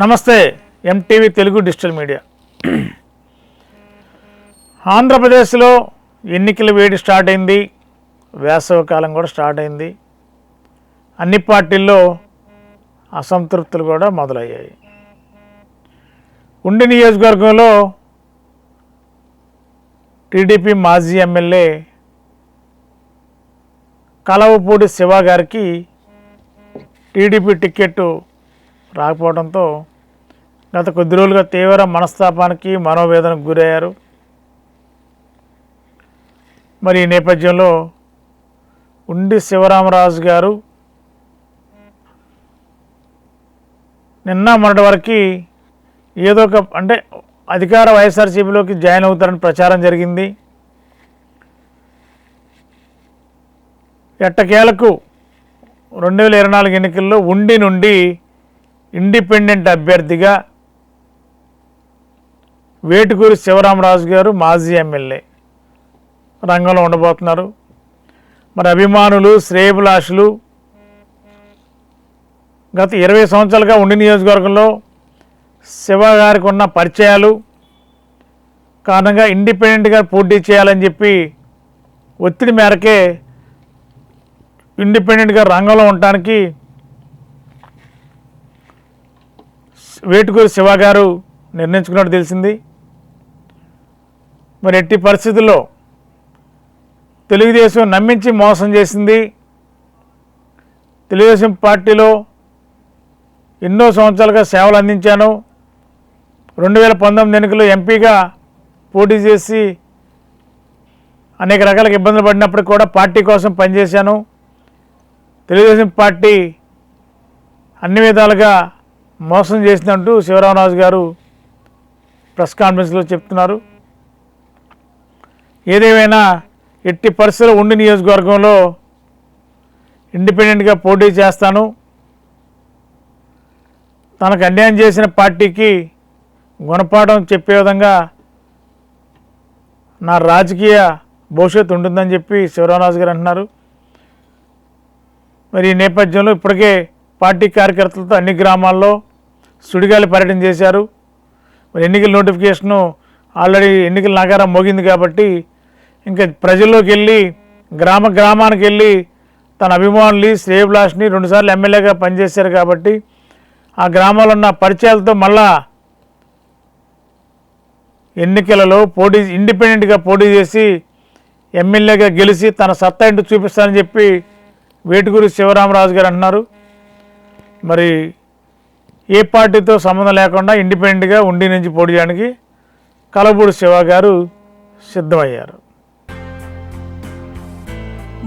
నమస్తే MTV Telugu digital media. ఆంధ్రప్రదేశ్లో ఎన్నికల వేడి స్టార్ట్ అయింది వేసవకాలం కూడా స్టార్ట్ అయింది. అన్ని పార్టీల్లో అసంతృప్తులు కూడా మొదలయ్యాయి. ఉండి నియోజకవర్గంలో టీడీపీ మాజీ ఎమ్మెల్యే కలవపూడి శివ గారికి టీడీపీ టికెట్ రాకపోవడంతో గత కొద్ది రోజులుగా తీవ్ర మనస్తాపానికి మనోవేదనకు గురయ్యారు. మరి ఈ నేపథ్యంలో ఉండి శివరామరాజు గారు నిన్న మొన్నటి వరకు ఏదో ఒక అంటే అధికార వైఎస్ఆర్సీపీలోకి జాయిన్ అవుతారని ప్రచారం జరిగింది. ఎట్టకేలకు రెండు వేల ఇరవై నాలుగు ఎన్నికల్లో ఉండి నుండి ఇండిపెండెంట్ అభ్యర్థిగా వేటుకూరి శివరామరాజు గారు మాజీ ఎమ్మెల్యే. రంగంలో ఉండబోతున్నారు. మరి అభిమానులు శ్రేయభిలాషులు గత ఇరవై సంవత్సరాలుగా ఉండి నియోజకవర్గంలో శివ గారికి ఉన్న పరిచయాలు కారణంగా ఇండిపెండెంట్గా పోటీ చేయాలని చెప్పి ఒత్తిడి మేరకే ఇండిపెండెంట్గా రంగంలో ఉండటానికి వేటుకూరి శివ గారు నిర్ణయించుకున్నట్టు తెలిసింది. మరి ఎట్టి పరిస్థితుల్లో తెలుగుదేశం నమ్మించి మోసం చేసింది. తెలుగుదేశం పార్టీలో ఎన్నో సంవత్సరాలుగా సేవలు అందించాను. రెండు వేల పంతొమ్మిది ఎన్నికల్లో ఎంపీగా పోటీ చేసి అనేక రకాల ఇబ్బందులు పడినప్పుడు కూడా పార్టీ కోసం పనిచేశాను. తెలుగుదేశం పార్టీ అన్ని విధాలుగా మోసం చేసినట్టు శివరామరాజు గారు ప్రెస్ కాన్ఫరెన్స్లో చెప్తున్నారు. ఏదేమైనా ఎట్టి పరిస్థితులు ఉండి నియోజకవర్గంలో ఇండిపెండెంట్గా పోటీ చేస్తాను. తనకు అన్యాయం చేసిన పార్టీకి గుణపాఠం చెప్పే విధంగా నా రాజకీయ భవిష్యత్తు ఉంటుందని చెప్పి శివరామరాజు గారు అంటున్నారు. మరి ఈ నేపథ్యంలో ఇప్పటికే పార్టీ కార్యకర్తలతో అన్ని గ్రామాల్లో సుడిగాలి పర్యటన చేశారు. మరి ఎన్నికల నోటిఫికేషను ఆల్రెడీ ఎన్నికల నగారం మోగింది కాబట్టి ఇంకా ప్రజల్లోకి వెళ్ళి గ్రామ గ్రామానికి వెళ్ళి తన అభిమానులు శ్రేయభిలాష్ని రెండుసార్లు ఎమ్మెల్యేగా పనిచేశారు కాబట్టి ఆ గ్రామాల్లో ఉన్న పరిచయాలతో మళ్ళా ఎన్నికలలో పోటీ ఇండిపెండెంట్గా పోటీ చేసి ఎమ్మెల్యేగా గెలిచి తన సత్తా ఇంటి చూపిస్తానని చెప్పి వేటుకూరి శివరామరాజు గారు అంటున్నారు మరి ఏ పార్టీతో సంబంధం లేకుండా ఇండిపెండెంట్గా ఉండి నుంచి పోటీ చేయడానికి కలబూడి శివ గారు సిద్ధమయ్యారు.